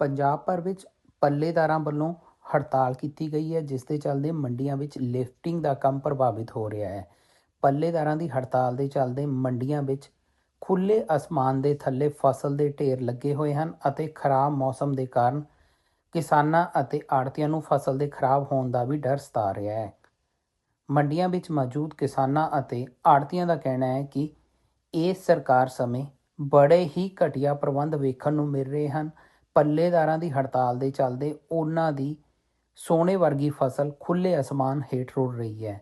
ਪੰਜਾਬ ਭਰ ਵਿੱਚ ਪੱਲੇਦਾਰਾਂ ਵੱਲੋਂ ਹੜਤਾਲ ਕੀਤੀ ਗਈ ਹੈ, ਜਿਸ ਦੇ ਚੱਲਦੇ ਮੰਡੀਆਂ ਵਿੱਚ ਲਿਫਟਿੰਗ ਦਾ ਕੰਮ ਪ੍ਰਭਾਵਿਤ ਹੋ ਰਿਹਾ ਹੈ। ਪੱਲੇਦਾਰਾਂ ਦੀ ਹੜਤਾਲ ਦੇ ਚੱਲਦੇ ਮੰਡੀਆਂ ਵਿੱਚ ਖੁੱਲੇ ਅਸਮਾਨ ਦੇ ਥੱਲੇ ਫਸਲ ਦੇ ਢੇਰ ਲੱਗੇ ਹੋਏ ਹਨ ਅਤੇ ਖਰਾਬ ਮੌਸਮ ਦੇ ਕਾਰਨ ਕਿਸਾਨਾਂ ਅਤੇ ਆੜਤੀਆਂ ਨੂੰ ਫਸਲ ਦੇ ਖਰਾਬ ਹੋਣ ਦਾ ਵੀ ਡਰ ਸਤਾ ਰਿਹਾ ਹੈ। ਮੰਡੀਆਂ ਵਿੱਚ ਮੌਜੂਦ ਕਿਸਾਨਾਂ ਅਤੇ ਆੜਤੀਆਂ ਦਾ ਕਹਿਣਾ ਹੈ ਕਿ ਇਸ ਸਰਕਾਰ ਸਮੇਂ ਬੜੇ ਹੀ ਘਟੀਆ ਪ੍ਰਬੰਧ ਵੇਖਣ ਨੂੰ ਮਿਲ ਰਹੇ ਹਨ ਪੱਲੇਦਾਰਾਂ ਦੀ ਹੜਤਾਲ ਦੇ ਚੱਲਦੇ ਉਹਨਾਂ ਦੀ ਸੋਨੇ ਵਰਗੀ ਫਸਲ ਖੁੱਲੇ ਅਸਮਾਨ ਹੇਠ ਰੁੜ ਰਹੀ ਹੈ।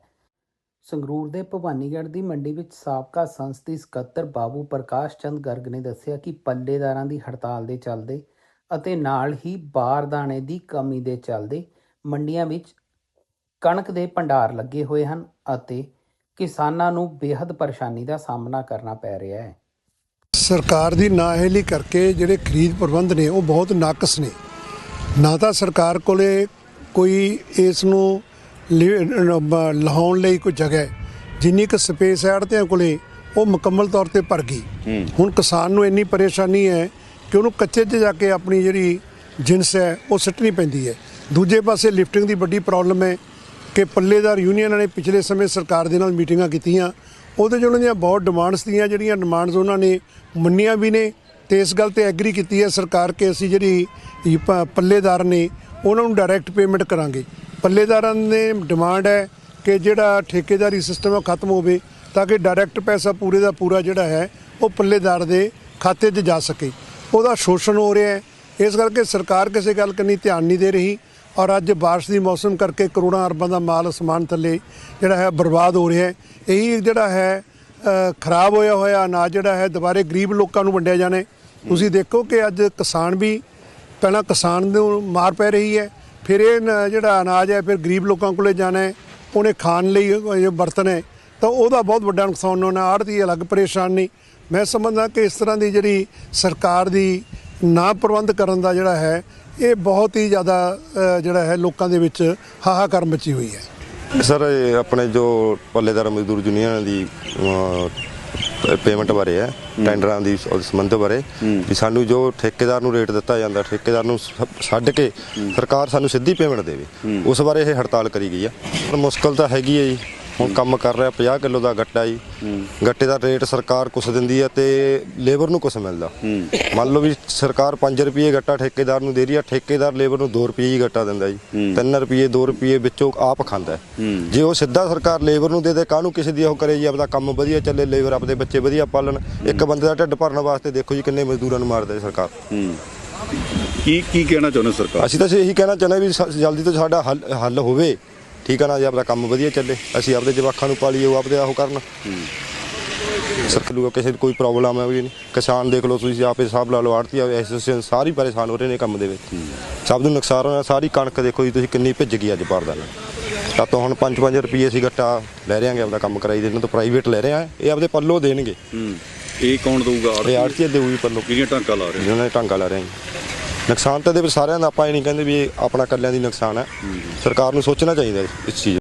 ਸੰਗਰੂਰ ਦੇ ਭਵਾਨੀਗੜ੍ਹ ਦੀ ਮੰਡੀ ਵਿੱਚ ਸਾਬਕਾ ਸੰਸਦੀ ਸਕੱਤਰ ਬਾਬੂ ਪ੍ਰਕਾਸ਼ ਚੰਦ ਗਰਗ ਨੇ ਦੱਸਿਆ ਕਿ ਪੱਲੇਦਾਰਾਂ ਦੀ ਹੜਤਾਲ ਦੇ ਚੱਲਦੇ ਅਤੇ ਨਾਲ ਹੀ ਬਾਰਦਾਨੇ ਦੀ ਕਮੀ ਦੇ ਚੱਲਦੇ ਮੰਡੀਆਂ ਵਿੱਚ ਕਣਕ ਦੇ ਭੰਡਾਰ ਲੱਗੇ ਹੋਏ ਹਨ ਅਤੇ ਕਿਸਾਨਾਂ ਨੂੰ ਬੇਹੱਦ ਪਰੇਸ਼ਾਨੀ ਦਾ ਸਾਹਮਣਾ ਕਰਨਾ ਪੈ ਰਿਹਾ ਹੈ। ਸਰਕਾਰ ਦੀ ਨਾਅਹਿਲੀ ਕਰਕੇ ਜਿਹੜੇ ਖਰੀਦ ਪ੍ਰਬੰਧ ਨੇ ਉਹ ਬਹੁਤ ਨਾਕਸ ਨੇ। ਨਾ ਤਾਂ ਸਰਕਾਰ ਕੋਲੇ ਕੋਈ ਇਸ ਨੂੰ ਲਿ- ਬ- ਲਾਉਣ ਲਈ ਕੋਈ ਜਗ੍ਹਾ ਹੈ। ਜਿੰਨੀ ਕੁ ਸਪੇਸ ਹੈ ਆੜ੍ਹਤੀਆਂ ਕੋਲੇ ਉਹ ਮੁਕੰਮਲ ਤੌਰ ਤੇ ਭਰ ਗਈ। ਹੁਣ ਕਿਸਾਨ ਨੂੰ ਇੰਨੀ ਪਰੇਸ਼ਾਨੀ ਹੈ ਕਿ ਉਹਨੂੰ ਕੱਚੇ 'ਚ ਜਾ ਕੇ ਆਪਣੀ ਜਿਹੜੀ ਜਿੰਸ ਹੈ ਉਹ ਸਿੱਟਣੀ ਪੈਂਦੀ ਹੈ। ਦੂਜੇ ਪਾਸੇ ਲਿਫਟਿੰਗ ਦੀ ਵੱਡੀ ਪ੍ਰੋਬਲਮ ਹੈ ਕਿ ਪੱਲੇਦਾਰ ਯੂਨੀਅਨਾਂ ਨੇ ਪਿਛਲੇ ਸਮੇਂ ਸਰਕਾਰ ਦੇ ਨਾਲ ਮੀਟਿੰਗਾਂ ਕੀਤੀਆਂ। ਉਹਦੇ 'ਚ ਉਹਨਾਂ ਦੀਆਂ ਬਹੁਤ ਡਿਮਾਂਡਸ ਦੀਆਂ ਜਿਹੜੀਆਂ ਡਿਮਾਂਡਸ ਉਹਨਾਂ ਨੇ ਮੰਨੀਆਂ ਵੀ ਨੇ ਤੇ ਇਸ ਗੱਲ ਤੇ ਐਗਰੀ ਕੀਤੀ ਹੈ ਸਰਕਾਰ ਕਿ ਅਸੀਂ ਜਿਹੜੀ ਪੱਲੇਦਾਰ ਨੇ ਉਹਨਾਂ ਨੂੰ ਡਾਇਰੈਕਟ ਪੇਮੈਂਟ ਕਰਾਂਗੇ। ਪੱਲੇਦਾਰਾਂ ਨੇ ਡਿਮਾਂਡ ਹੈ ਕਿ ਜਿਹੜਾ ਠੇਕੇਦਾਰੀ ਸਿਸਟਮ ਹੈ ਉਹ ਖਤਮ ਹੋਵੇ ਤਾਂ ਕਿ ਡਾਇਰੈਕਟ ਪੈਸਾ ਪੂਰੇ ਦਾ ਪੂਰਾ ਜਿਹੜਾ ਹੈ ਉਹ ਪੱਲੇਦਾਰ ਦੇ ਖਾਤੇ 'ਚ ਜਾ ਸਕੇ। ਉਹਦਾ ਸ਼ੋਸ਼ਣ ਹੋ ਰਿਹਾ ਹੈ। ਇਸ ਕਰਕੇ ਸਰਕਾਰ ਕਿਸੇ ਗੱਲ ਕੰਨੀ ਧਿਆਨ ਨਹੀਂ ਦੇ ਰਹੀ। ਔਰ ਅੱਜ ਬਾਰਿਸ਼ ਦੀ ਮੌਸਮ ਕਰਕੇ ਕਰੋੜਾਂ ਅਰਬਾਂ ਦਾ ਮਾਲ ਅਸਮਾਨ ਥੱਲੇ ਜਿਹੜਾ ਹੈ ਬਰਬਾਦ ਹੋ ਰਿਹਾ ਹੈ। ਇਹੀ ਜਿਹੜਾ ਹੈ ਖਰਾਬ ਹੋਇਆ ਹੋਇਆ ਅਨਾਜ ਜਿਹੜਾ ਹੈ, ਦੁਬਾਰੇ ਗਰੀਬ ਲੋਕਾਂ ਨੂੰ ਵੰਡਿਆ ਜਾਣਾ ਤੁਸੀਂ ਦੇਖੋ ਕਿ ਅੱਜ ਕਿਸਾਨ ਵੀ ਪਹਿਲਾਂ ਕਿਸਾਨ ਨੂੰ ਮਾਰ ਪੈ ਰਹੀ ਹੈ, ਫਿਰ ਇਹ ਜਿਹੜਾ ਅਨਾਜ ਹੈ, ਫਿਰ ਗਰੀਬ ਲੋਕਾਂ ਕੋਲੇ ਜਾਣਾ ਹੈ, ਉਹਨੇ ਖਾਣ ਲਈ ਇਹ ਬਰਤਨ ਹੈ। ਤਾਂ ਉਹਦਾ ਬਹੁਤ ਵੱਡਾ ਨੁਕਸਾਨ ਹੋਣਾ ਆੜ੍ਹਤੀ ਅਲੱਗ ਪਰੇਸ਼ਾਨ। ਨਹੀਂ ਮੈਂ ਸਮਝਦਾ ਕਿ ਇਸ ਤਰ੍ਹਾਂ ਦੀ ਜਿਹੜੀ ਸਰਕਾਰ ਦੀ ਨਾ ਪ੍ਰਬੰਧ ਕਰਨ ਦਾ ਜਿਹੜਾ ਹੈ ਇਹ ਬਹੁਤ ਹੀ ਜ਼ਿਆਦਾ ਜਿਹੜਾ ਹੈ ਲੋਕਾਂ ਦੇ ਵਿੱਚ ਹਾਹਾਕਾਰ ਮਚੀ ਹੋਈ ਹੈ। ਸਰ ਇਹ ਆਪਣੇ ਜੋ ਪੱਲੇਦਾਰ ਮਜ਼ਦੂਰ ਯੂਨੀਅਨ ਦੀ ਪੇਮੈਂਟ ਬਾਰੇ ਹੈ ਟੈਂਡਰਾਂ ਦੀ ਸੰਬੰਧ ਬਾਰੇ ਵੀ ਸਾਨੂੰ ਜੋ ਠੇਕੇਦਾਰ ਨੂੰ ਰੇਟ ਦਿੱਤਾ ਜਾਂਦਾ ਠੇਕੇਦਾਰ ਨੂੰ ਛੱਡ ਕੇ ਸਰਕਾਰ ਸਾਨੂੰ ਸਿੱਧੀ ਪੇਮੈਂਟ ਦੇਵੇ ਉਸ ਬਾਰੇ ਇਹ ਹੜਤਾਲ ਕਰੀ ਗਈ ਆ ਪਰ ਮੁਸ਼ਕਲ ਤਾਂ ਹੈਗੀ ਹੈ ਜੀ। ਹੁਣ ਕੰਮ ਕਰ ਰਿਹਾ 50 ਕਿਲੋ ਦਾ ਗੱਟਾ ਜੀ। ਗੱਟੇ ਦਾ ਰੇਟ ਸਰਕਾਰ ਕੁਛ ਦਿੰਦੀ ਹੈ ਤੇ ਲੇਬਰ ਨੂੰ ਕੁਛ ਮਿਲਦਾ। ਮੰਨ ਲਓ ਵੀ ਸਰਕਾਰ 5 ਰੁਪਏ ਗੱਟਾ ਠੇਕੇਦਾਰ ਨੂੰ ਦੇ ਰਹੀ ਆ ਠੇਕੇਦਾਰ ਲੇਬਰ ਨੂੰ 2 ਰੁਪਏ ਹੀ ਗੱਟਾ ਦਿੰਦਾ ਜੀ। 3 ਰੁਪਏ 2 ਰੁਪਏ ਵਿੱਚੋਂ ਆਪ ਖਾਂਦਾ ਹੈ। ਜੇ ਉਹ ਸਿੱਧਾ ਸਰਕਾਰ ਲੇਬਰ ਨੂੰ ਦੇ ਦੇ ਕਾਹਨੂੰ ਕਿਸੇ ਦੀ ਉਹ ਕਰੇ ਜੀ ਆਪਦਾ ਕੰਮ ਵਧੀਆ ਚੱਲੇ ਲੇਬਰ ਆਪਦੇ ਬੱਚੇ ਵਧੀਆ ਪਾਲਣ। ਇੱਕ ਬੰਦੇ ਦਾ ਢਿੱਡ ਭਰਨ ਵਾਸਤੇ ਦੇਖੋ ਜੀ ਕਿੰਨੇ ਮਜ਼ਦੂਰਾਂ ਨੂੰ ਮਾਰਦਾ ਹੈ ਸਰਕਾਰ। ਕੀ ਕੀ ਕਹਿਣਾ ਚਾਹੁੰਦੇ ਸਰਕਾਰ? ਅਸੀਂ ਤਾਂ ਇਹੀ ਕਹਿਣਾ ਚਾਹੁੰਦੇ ਵੀ ਜਲਦੀ ਤੋਂ ਸਾਡਾ ਹੱਲ ਹੱਲ ਹੋਵੇ। ਠੀਕ ਆ ਨਾ ਜੀ ਆਪਦਾ ਕੰਮ ਵਧੀਆ ਚੱਲੇ ਅਸੀਂ ਆਪਦੇ ਜਵਾਕਾਂ ਨੂੰ ਪਾਲੀਏ ਉਹ ਆਪਦੇ ਉਹ ਕਰਨ। ਸਰਕਾਰ ਨੂੰ ਕਿਸੇ ਦੀ ਕੋਈ ਪ੍ਰੋਬਲਮ ਹੈ ਵੀ ਨਹੀਂ। ਕਿਸਾਨ ਦੇਖ ਲਓ ਤੁਸੀਂ ਆਪੇ ਹਿਸਾਬ ਲਾ ਲਓ ਆੜਤੀ ਐਸੋਸੀਏਸ਼ਨ ਸਾਰੀ ਪਰੇਸ਼ਾਨ ਹੋ ਰਹੇ ਨੇ ਕੰਮ ਦੇ ਵਿੱਚ। ਸਭ ਨੂੰ ਨੁਕਸਾਨ ਹੋਇਆ ਸਾਰੀ ਕਣਕ ਦੇਖੋ ਜੀ ਤੁਸੀਂ ਕਿੰਨੀ ਭਿੱਜ ਗਈ ਅੱਜ ਬਾਰਦਾਨਾ ਤਾਂ ਤੋਂ ਹੁਣ 5-5 ਰੁਪਏ ਅਸੀਂ ਗੱਟਾ ਲੈ ਰਹੇ ਆਂਗੇ ਆਪਦਾ ਕੰਮ ਕਰਾਈ ਦੇ ਇਹਨਾਂ ਤੋਂ ਪ੍ਰਾਈਵੇਟ ਲੈ ਰਹੇ ਆ ਇਹ ਆਪਦੇ ਪੱਲੋਂ ਦੇਣਗੇ। ਇਹ ਕੌਣ ਦਊਗਾ? ਇਹ ਆੜਤੀ ਦੇ ਵੀ ਪੱਲੋਂ। ਕਿਹੜੀਆਂ ਟਾਂਕਾ ਲਾ ਰਹੇ? ਨੇ ਟਾਂਗਾ ਲਾ ਰਹੇ ਆ। ਨੁਕਸਾਨ ਤਾਂ ਦੇ ਸਾਰਿਆਂ ਦਾ ਆਪਾਂ ਇਹ ਨਹੀਂ ਕਹਿੰਦੇ ਵੀ ਇਹ ਆਪਣਾ ਕੱਲਿਆਂ ਦੀ ਨੁਕਸਾਨ ਹੈ। ਸਰਕਾਰ ਨੂੰ ਸੋਚਣਾ ਚਾਹੀਦਾ ਇਸ ਚੀਜ਼